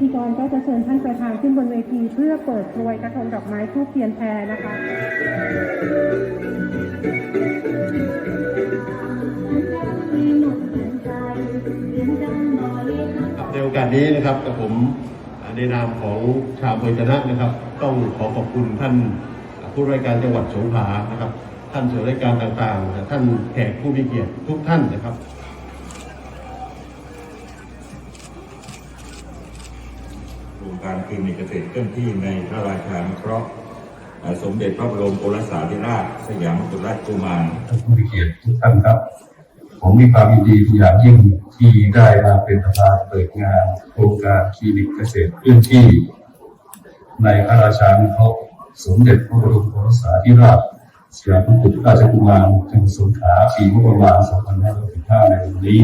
ธีกรก็จะเชิญท่านประธานขึ้นบนเวที เพื่อเปิดกรวยกระทงดอกไม้ทูบเทียนแพรนะคะครับในโอกาสนี้นะครับกับผมในนามของชาวเภอชนะนะครับ ต้องขอขอบคุณท่านผู้ราชการจังหวัดสงขลานะครับ ท่านส่วนราชการต่างๆ ท่านแขกผู้มีเกียรติทุกท่านนะครับ โครงการคลินิกเกษตรเคลื่อนที่ในพระราชานุเคราะห์สมเด็จพระบรมโอรสาธิราช สยามกุฎราชกุมารท่านผู้มีเกียรติทุกท่านครับ ผมมีความยินดีอย่างยิ่งที่ได้มาเป็นประธานเปิดงานโครงการคลินิกเกษตรเคลื่อนที่ ในพระราชานุเคราะห์สมเด็จพระบรมโอรสาธิราชสยามกุฎราชกุมารจังหวัดสงขลาปีงบประมาณ 2565ในวันนี้